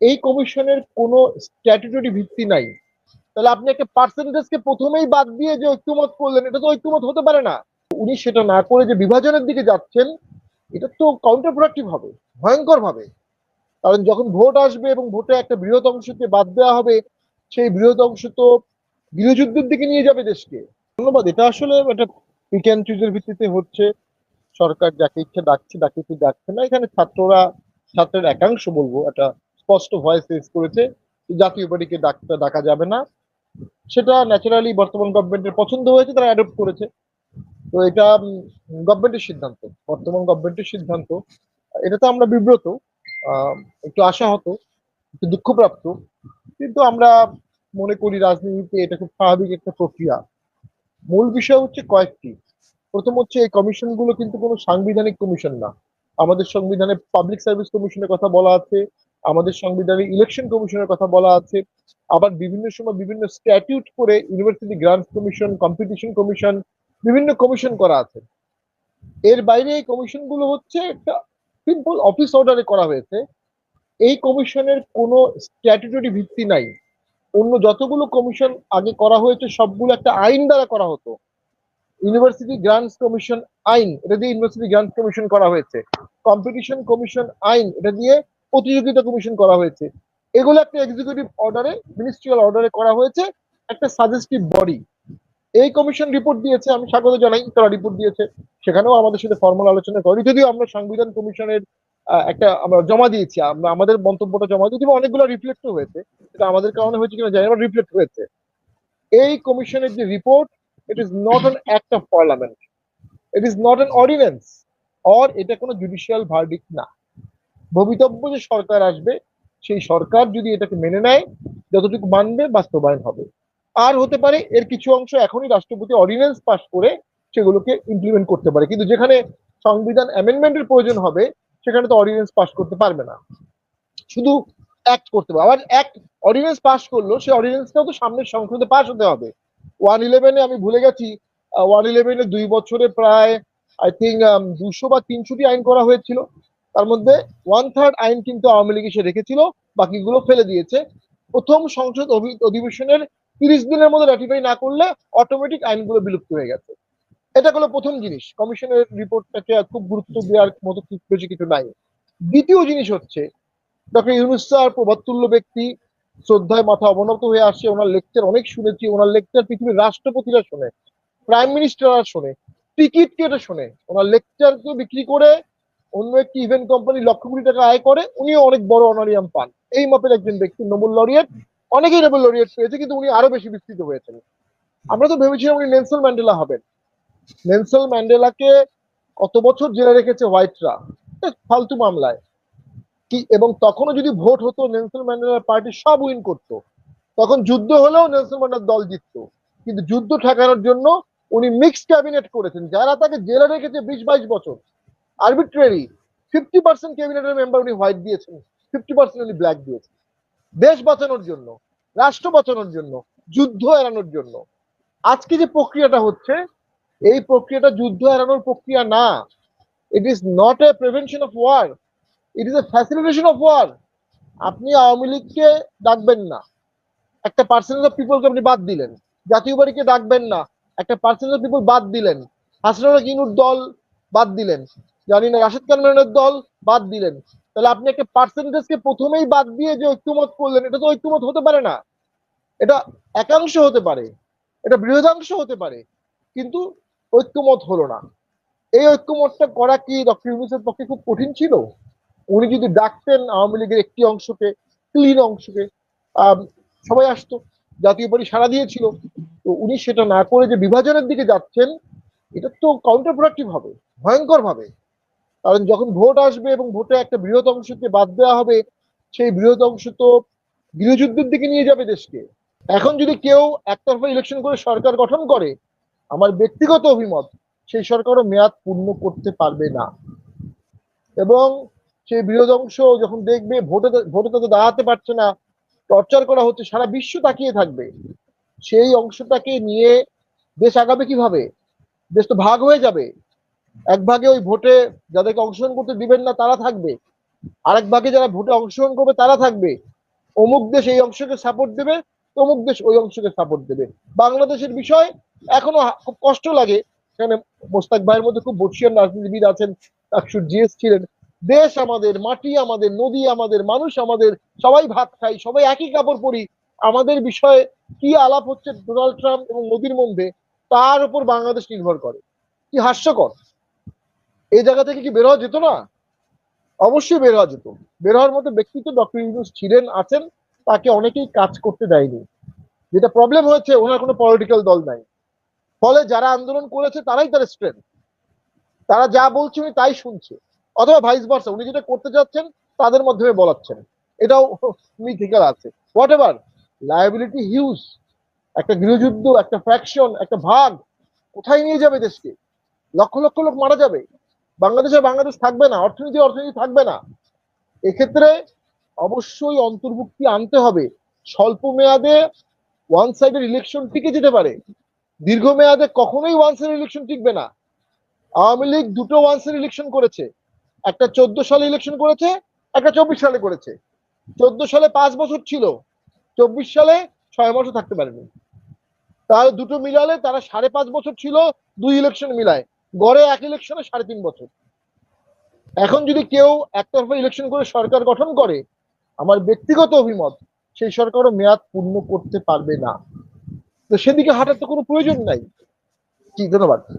এই কমিশনের কোনো স্ট্যাটুটরি ভিত্তি নাই। তাহলে আপনি একটা পার্সেন্টেজকে প্রথমেই বাদ দিয়ে যে ঐক্যমত করলেন, এটা তো ঐক্যমত হতে পারে না। উনি সেটা না করে যে বিভাজনের দিকে যাচ্ছেন, এটা তো কাউন্টার প্রোডাক্টিভ হবে ভয়ঙ্কর ভাবে কারণ যখন ভোট আসবে এবং ভোটে একটা বৃহৎ অংশকে বাদ দেওয়া হবে, সেই বৃহৎ অংশ তো গৃহযুদ্ধের দিকে নিয়ে যাবে দেশকে। ধন্যবাদ, এটা আসলে একটা পিক অ্যান্ড চুজের ভিত্তিতে হচ্ছে। সরকার যাকে ইচ্ছে ডাকছে, ডাকে ইচ্ছে ডাকছে না, এখানে ছাত্ররা, ছাত্রের একাংশ বলব, একটা স্পষ্ট ভয়েস রেজ করেছে, জাতীয় পার্টিকে ডাকতে ডাকা যাবে না। সেটা ন্যাচারালি বর্তমান গভর্নমেন্টের পছন্দ হয়েছে, তারা অ্যাডপ্ট করেছে। তো এটা গভর্নমেন্টের সিদ্ধান্ত, বর্তমান গভর্নমেন্টের সিদ্ধান্ত। এটা তো আমরা বিব্রত একটু আশাহত, একটু দুঃখপ্রাপ্ত। কিন্তু আমরা মনে করি রাজনীতিতে এটা খুব স্বাভাবিক একটা প্রক্রিয়া। মূল বিষয় হচ্ছে কয়েকটি। প্রথম হচ্ছে এই কমিশনগুলো কিন্তু কোনো সাংবিধানিক কমিশন না। আমাদের সংবিধানে পাবলিক সার্ভিস কমিশনের কথা বলা আছে। আমাদের সংবিধানে ইলেকশন কমিশনের কথা বলা আছে। আবার বিভিন্ন সময় বিভিন্ন স্ট্যাটিউট করে university grants commission competition commission বিভিন্ন কমিশন করা আছে। এর বাইরে এই কমিশনগুলো হচ্ছে একটা সিম্পল অফিস অর্ডারে করা হয়েছে। এই কমিশনের কোনো স্ট্যাটুটরি ভিত্তি নাই। অন্য যতগুলো কমিশন আগে করা হয়েছে, সবগুলো একটা আইন দ্বারা করা হতো। ইউনিভার্সিটি গ্রান্টস কমিশন আইন, এটা দিয়ে ইউনিভার্সিটি গ্রান্টস কমিশন করা হয়েছে। কম্পিটিশন কমিশন আইন, এটা দিয়ে প্রতিযোগিতা কমিশন করা হয়েছে। এগুলো একটা এক্সিকিউটিভ অর্ডারে মিনিস্ট্রিয়াল অর্ডারে করা হয়েছে, একটা সাজেস্টিভ বডি এই কমিশন রিপোর্ট দিয়েছে, আমি স্বাগত জানাই তারা রিপোর্ট দিয়েছে। সেখানেও আমাদের সাথে ফর্মাল আলোচনা করি যদিও আমরা সংবিধান কমিশনের একটা আমরা জমা দিয়েছি, আমরা, আমাদের মন্তব্যটা জমা দিয়েছি অনেকগুলো রিফ্লেক্ট হয়েছে। এটা আমাদের কারণে হয়েছে কিনা জানি না রিফ্লেক্ট হয়েছে। এই কমিশনের যে report it is not an act of parliament it is not an ordinance or এটা কোনো জুডিশিয়াল ভার্ডিক্ট না। ভবিতব্য যে সরকার আসবে, সেই সরকার যদি এটাকে মেনে নেয়, যতটুকু মানবে বাস্তবায়ন হবে। আর হতে পারে এর কিছু অংশ এখনই রাষ্ট্রপতি অর্ডিন্যান্স পাস করে সেগুলোকে ইমপ্লিমেন্ট করতে পারে। কিন্তু যেখানে সংবিধান অ্যামেন্ডমেন্টের প্রয়োজন হবে, সেখানে তো অর্ডিন্যান্স পাস করতে পারবে না। শুধু অ্যাক্ট করতে পারবে আবার অ্যাক্ট অর্ডিন্যান্স পাস করল, সেই অর্ডিন্যান্সটাও তো সামনের সংসদে পাস হতে হবে। ওয়ান ইলেভেনে আমি ভুলে গেছি ওয়ান ইলেভেনে দুই বছরে প্রায় আই থিঙ্ক দুশো বা তিনশোটি আইন করা হয়েছিল। তার মধ্যে ওয়ান থার্ড আইন কিন্তু আওয়ামী লীগ এসে রেখেছিল, বাকিগুলো ফেলে দিয়েছে। প্রথম সংসদ অধিবেশনের তিরিশ দিনের মধ্যে র্যাটিফাই না করলে অটোমেটিক আইনগুলো বিলুপ্ত হয়ে গেছে। এটা হলো প্রথম জিনিস। কমিশনের রিপোর্টটাকে খুব গুরুত্ব দেওয়ার মতো বেশি কিছু নাই। দ্বিতীয় জিনিস হচ্ছে, ডক্টর ইউনুস স্যার প্রভাতুল্য ব্যক্তি, শ্রদ্ধায় মাথা অবনত হয়ে আসছে ওনার লেকচার অনেক শুনেছি, ওনার লেকচার পৃথিবীর রাষ্ট্রপতিরা শোনে প্রাইম মিনিস্টাররা শোনে টিকিট কেটে শোনে, ওনার লেকচারকে বিক্রি করে অন্য একটি ইভেন্ট কোম্পানি লক্ষ কোটি টাকা আয় করে, উনিও অনেক বড় অনারিয়াম পান। এই মাপের একজন ব্যক্তি নোবেল লরিয়েট অনেকেই নোবেল লরিয়েট পেয়েছে, কিন্তু উনি আরও বেশি বিস্তৃত হয়েছেন। আমরা তো ভেবেছিলাম উনি নেলসন ম্যান্ডেলা হবেন। নেলসন ম্যান্ডেলাকে কত বছর জেলে রেখেছে হোয়াইটরা? ফালতু মামলায়। কি, এবং তখনও যদি ভোট হতো, নেলসন ম্যান্ডেলার পার্টি সব উইন করতো। তখন যুদ্ধ হলেও নেলসন ম্যান্ডেলার দল জিততো। কিন্তু যুদ্ধ ঠেকানোর জন্য উনি মিক্সড ক্যাবিনেট করেছেন। যারা তাকে জেলে রেখেছে বিশ বাইশ বছর আরবিট্রারি ফিফটি পার্সেন্ট ক্যাবিনেটের মেম্বার উনি হোয়াইট দিয়েছেন। ফিফটি পার্সেন্ট উনি ব্ল্যাক দিয়েছেন। দেশ বাঁচানোর জন্য, রাষ্ট্র বাঁচানোর জন্য, যুদ্ধ এড়ানোর জন্য। আজকে যে প্রক্রিয়াটা হচ্ছে, এই প্রক্রিয়াটা যুদ্ধ এড়ানোর প্রক্রিয়া না। It is not a prevention of war it is a facilitation of war Awami Awami লীগকে ডাকবেন না। একটা পার্সেন্টেজ অফ পিপলকে আপনি বাদ দিলেন। জাতীয় বাড়িকে ডাকবেন না। একটা পার্সেন্টেজ অফ পিপল বাদ দিলেন। হাসনারা কিনুর দল বাদ দিলেন। জানি না, রাশেদ খান মেননের দল বাদ দিলেন। তাহলে আপনি একটা পার্সেন্টেজকে প্রথমেই বাদ দিয়ে যে ঐক্যমত করলেন, এটা তো ঐক্যমত হতে পারে না। এটা একাংশ হতে পারে, এটা বৃহদাংশ হতে পারে, কিন্তু ঐক্যমত হলো না। এই ঐক্যমতটা করা কি ডক্টর ইউনুসের পক্ষে খুব কঠিন ছিল? উনি যদি ডাকতেন, আওয়ামী লীগের একটি অংশকে ক্লিন অংশকে সবাই আসতো, জাতীয় পার্টি সাড়া দিয়েছিল। তো উনি সেটা না করে যে বিভাজনের দিকে যাচ্ছেন, এটা তো কাউন্টার প্রোডাক্টিভ হবে, ভয়ঙ্কর ভাবে। কারণ যখন ভোট আসবে এবং ভোটে একটা বৃহৎ অংশকে বাদ দেওয়া হবে, সেই বৃহৎ অংশ তো গৃহযুদ্ধের দিকে নিয়ে যাবে দেশকে। এখন যদি কেউ একতরফা ইলেকশন করে সরকার গঠন করে, আমার ব্যক্তিগত অভিমত, সেই সরকারও মেয়াদ পূর্ণ করতে পারবে না। এবং সেই বৃহৎ অংশ যখন দেখবে ভোটে ভোটে তাদের দাঁড়াতে পারছে না, টর্চার করা হচ্ছে, সারা বিশ্ব তাকিয়ে থাকবে। সেই অংশটাকে নিয়ে দেশ আগাবে কীভাবে? দেশ তো ভাগ হয়ে যাবে। এক ভাগে ওই ভোটে যাদেরকে অংশগ্রহণ করতে দিবেন না, তারা থাকবে। আরেক ভাগে যারা ভোটে অংশগ্রহণ করবে, তারা থাকবে। অমুক দেশ এই অংশকে সাপোর্ট দেবে অমুক দেশ ওই অংশকে সাপোর্ট দেবে। বাংলাদেশের বিষয় এখনও খুব কষ্ট লাগে। এখানে মোস্তাক ভাইয়ের মধ্যে খুব বর্ষিয়ান রাজনীতিবিদ আছেন আকসুর জিএস ছিলেন। দেশ আমাদের, মাটি আমাদের, নদী আমাদের, মানুষ আমাদের, সবাই ভাত খাই, সবাই একই কাপড় পরি। আমাদের বিষয়ে কি আলাপ হচ্ছে ডোনাল্ড ট্রাম্প এবং মোদির মধ্যে, তার উপর বাংলাদেশ নির্ভর করে। কি হাস্যকর? এই জায়গা থেকে কি বের হওয়া যেত না? অবশ্যই বের হওয়া যেত। বের হওয়ার মতো ব্যক্তিত্ব ডক্টর ইউনুস ছিলেন, আছেন, তাকে অনেকেই কাজ করতে দেয়নি। যেটা প্রবলেম হয়েছে, ওনার কোনো পলিটিক্যাল দল নাই। ফলে যারা আন্দোলন করেছে, তারাই তার স্ট্রেংথ তারা যা বলছে উনি তাই শুনছে। অথবা ভাইস ভার্সা উনি যেটা করতে যাচ্ছেন, তাদের মাধ্যমে বলাচ্ছেন। এটাও মিথিক্যাল আছে। হোয়াট এভার লায়াবিলিটি হিউজ একটা গৃহযুদ্ধ, একটা ফ্র্যাকশন একটা ভাগ। কোথায় নিয়ে যাবে দেশকে? লক্ষ লক্ষ লোক মারা যাবে। বাংলাদেশে বাংলাদেশ থাকবে না, অর্থনীতি অর্থনীতি থাকবে না। এক্ষেত্রে অবশ্যই অন্তর্ভুক্তি আনতে হবে। স্বল্প মেয়াদে ওয়ান সাইডের ইলেকশন টিকে যেতে পারে। দীর্ঘ মেয়াদে কখনোই ওয়ান সাইড ইলেকশন টিকবে না। আওয়ামী লীগ দুটো ওয়ান সাইড ইলেকশন করেছে। একটা চোদ্দ সালে ইলেকশন করেছে, একটা চব্বিশ সালে করেছে। চোদ্দ সালে পাঁচ বছর ছিল, চব্বিশ সালে ছয় মাসও থাকতে পারেনি। তার দুটো মিলালে তারা সাড়ে পাঁচ বছর ছিল দুই ইলেকশন মিলায়। গড়ে এক ইলেকশনে সাড়ে তিন বছর। এখন যদি কেউ একতরফা ইলেকশন করে সরকার গঠন করে, আমার ব্যক্তিগত অভিমত, সেই সরকারও মেয়াদ পূর্ণ করতে পারবে না। তো সেদিকে হাঁটার তো কোনো প্রয়োজন নাই। কি ধন্যবাদ।